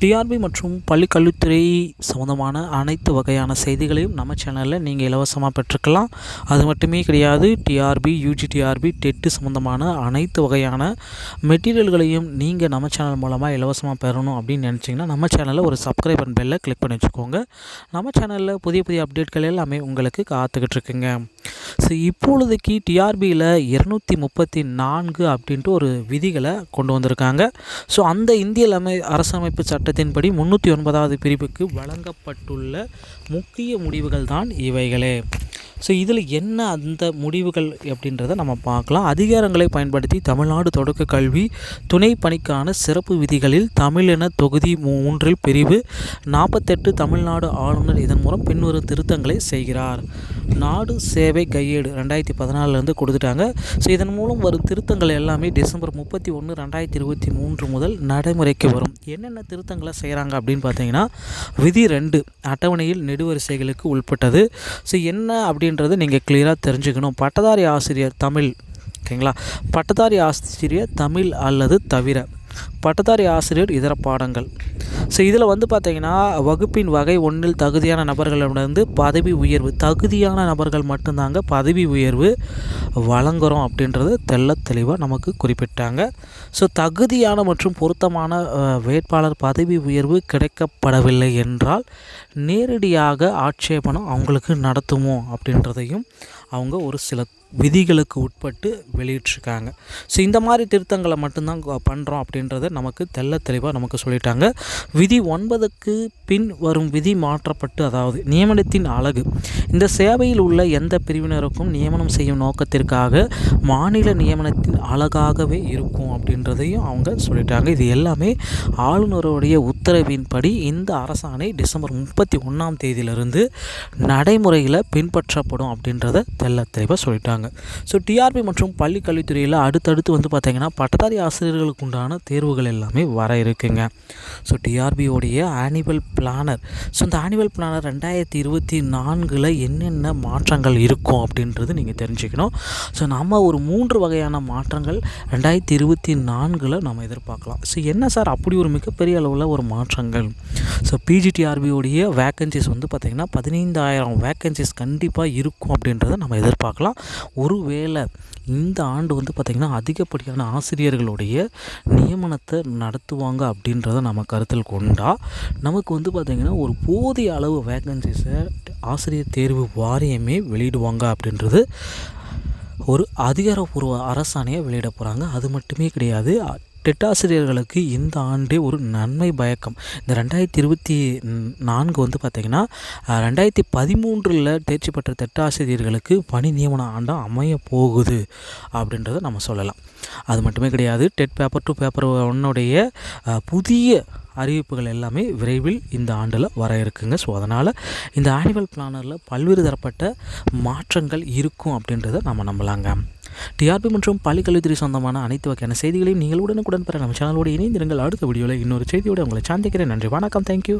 TRP மற்றும் பள்ளி கல்வித்துறை சம்மந்தமான அனைத்து வகையான செய்திகளையும் நம்ம சேனலில் நீங்கள் இலவசமாக பெற்றுக்கலாம். அது மட்டுமே கிடையாது டிஆர்பி யூஜி டிஆர்பி டெட்டு சம்மந்தமான அனைத்து வகையான மெட்டீரியல்களையும் நீங்கள் நம்ம சேனல் மூலமாக இலவசமாக பெறணும் அப்படின்னு நினச்சிங்கன்னா நம்ம சேனலில் ஒரு சப்ஸ்கிரைபர் பெல்லை கிளிக் பண்ணி வச்சுக்கோங்க. நம்ம சேனலில் புதிய புதிய அப்டேட்கள் எல்லாமே உங்களுக்கு காத்துக்கிட்டு இருக்குங்க. ஸோ இப்பொழுதைக்கு டிஆர்பியில் இரநூத்தி முப்பத்தி நான்கு அப்படின்ட்டு ஒரு விதிகளை கொண்டு வந்திருக்காங்க. ஸோ அந்த இந்திய அமை அரசமைப்பு சட்டத்தின்படி முந்நூற்றி ஒன்பதாவது பிரிவுக்கு வழங்கப்பட்டுள்ள முக்கிய முடிவுகள் தான் இவைகளே. ஸோ இதில் என்ன அந்த முடிவுகள் அப்படின்றத நம்ம பார்க்கலாம். அதிகாரங்களை பயன்படுத்தி தமிழ்நாடு தொடக்க கல்வி துணை பணிக்கான சிறப்பு விதிகளில் தமிழென தொகுதி மூன்றில் பிரிவு நாற்பத்தெட்டு தமிழ்நாடு ஆளுநர் இதன் மூலம் பின்வரும் திருத்தங்களை செய்கிறார். நாடு சேவை கையேடு ரெண்டாயிரத்தி பதினாலிருந்து கொடுத்துட்டாங்க. ஸோ இதன் மூலம் வரும் திருத்தங்கள் எல்லாமே டிசம்பர் முப்பத்தி ஒன்று ரெண்டாயிரத்தி இருபத்தி மூன்று முதல் நடைமுறைக்கு வரும். என்னென்ன திருத்தங்களை செய்கிறாங்க அப்படின்னு பார்த்தீங்கன்னா விதி ரெண்டு அட்டவணையில் நெடுவரிசைகளுக்கு உட்பட்டது ஸோ என்ன அப்படின்றது நீங்கள் கிளியராக தெரிஞ்சுக்கணும். பட்டதாரி ஆசிரியர் தமிழ் ஓகேங்களா? பட்டதாரி ஆசிரியர் தமிழ் அல்லது தவிர. பட்டதாரி ஆசிரியர் இதர பாடங்கள். ஸோ இதில் வந்து பார்த்திங்கன்னா வகுப்பின் வகை ஒன்றில் தகுதியான நபர்களிடமிருந்து பதவி உயர்வு தகுதியான நபர்கள் மட்டும்தாங்க பதவி உயர்வு வழங்குகிறோம் அப்படின்றது தெல்ல தெளிவாக நமக்கு குறிப்பிட்டாங்க. ஸோ தகுதியான மற்றும் பொருத்தமான வேட்பாளர் பதவி உயர்வு கிடைக்கப்படவில்லை என்றால் நேரடியாக ஆட்சேபனம் அவங்களுக்கு நடத்துமோ அப்படின்றதையும் அவங்க ஒரு சில விதிகளுக்கு உட்பட்டு வெளியிட்ருக்காங்க ஸோ இந்த மாதிரி திருத்தங்களை மட்டும்தான் பண்ணுறோம் அப்படின்றத நமக்கு தெல்ல தெளிவாக நமக்கு சொல்லிட்டாங்க. விதி ஒன்பதுக்கு பின் வரும் விதி மாற்றப்பட்டு அதாவது நியமனத்தின் அழகு. இந்த சேவையில் உள்ள எந்த பிரிவினருக்கும் நியமனம் செய்யும் நோக்கத்திற்காக மாநில நியமனத்தின் அழகாகவே இருக்கும் அப்படின்றதையும் அவங்க சொல்லிட்டாங்க. இது எல்லாமே ஆளுநருடைய உத்தரவின்படி இந்த அரசாணை டிசம்பர் முப்பத்தி ஒன்றாம் தேதியிலிருந்து நடைமுறையில் பின்பற்றப்படும் அப்படின்றத தெல்ல தெளிவாக சொல்லிட்டாங்க. ஸோ டிஆர்பி மற்றும் பள்ளி கல்வித்துறையில் அடுத்தடுத்து வந்து பார்த்திங்கன்னா பட்டதாரி ஆசிரியர்களுக்கு உண்டான தேர்வுகள் எல்லாமே வர இருக்குங்க. ஸோ டிஆர்பியோடைய ஆனிவல் பிளானர் ஸோ இந்த ஆனுவல் பிளானர் ரெண்டாயிரத்தி இருபத்தி நான்கில் என்னென்ன மாற்றங்கள் இருக்கும் அப்படின்றது நீங்கள் தெரிஞ்சுக்கணும். ஸோ நம்ம ஒரு மூன்று வகையான மாற்றங்கள் ரெண்டாயிரத்தி இருபத்தி நான்கில் நம்ம எதிர்பார்க்கலாம். ஸோ என்ன சார்? அப்படி ஒரு மிகப்பெரிய அளவில் ஒரு மாற்றங்கள். ஸோ பிஜிடிஆர்பியோடைய வேக்கன்சிஸ் வந்து பார்த்திங்கன்னா பதினைந்தாயிரம் வேக்கன்சிஸ் கண்டிப்பாக இருக்கும் அப்படின்றத நம்ம எதிர்பார்க்கலாம். ஒருவேளை இந்த ஆண்டு வந்து பார்த்திங்கன்னா அதிகப்படியான ஆசிரியர்களுடைய நியமனத்தை நடத்துவாங்க அப்படின்றத நம்ம கருத்தில் கொண்டால் நமக்கு வந்து வந்து பார்த்திங்கன்னா ஒரு போதிய அளவு வேக்கன்சிஸை ஆசிரியர் தேர்வு வாரியமே வெளியிடுவாங்க அப்படின்றது ஒரு அதிகாரப்பூர்வ அரசாணையை வெளியிட போகிறாங்க அது மட்டுமே கிடையாது. டெட்டாசிரியர்களுக்கு இந்த ஆண்டே ஒரு நன்மை பயக்கம். இந்த ரெண்டாயிரத்தி இருபத்தி நான்கு வந்து பார்த்திங்கன்னா ரெண்டாயிரத்தி பதிமூன்றில் தேர்ச்சி பெற்ற டெட்டாசிரியர்களுக்கு பணி நியமன ஆண்டாக அமைய போகுது அப்படின்றத நம்ம சொல்லலாம். அது மட்டுமே கிடையாது. டெட் பேப்பர் டு பேப்பர் ஒன்னுடைய புதிய அறிவிப்புகள் எல்லாமே விரைவில் இந்த ஆண்டில் வர இருக்குங்க. ஸோ அதனால் இந்த ஆனுவல் பிளானரில் பல்வேறு தரப்பட்ட மாற்றங்கள் இருக்கும் அப்படின்றத நம்ம நம்பலாங்க. டிஆர்பி மற்றும் பள்ளிக்கல்வித்துறை சொந்தமான அனைத்து வகையான செய்திகளையும் நீங்கள் உடனுக்குடன் பெற நம்ம சேனலோடு இணைந்திருங்கள். அடுத்த வீடியோவில் இன்னொரு செய்தியோடு உங்களை சாந்திக்கிறேன். நன்றி வணக்கம். தேங்க்யூ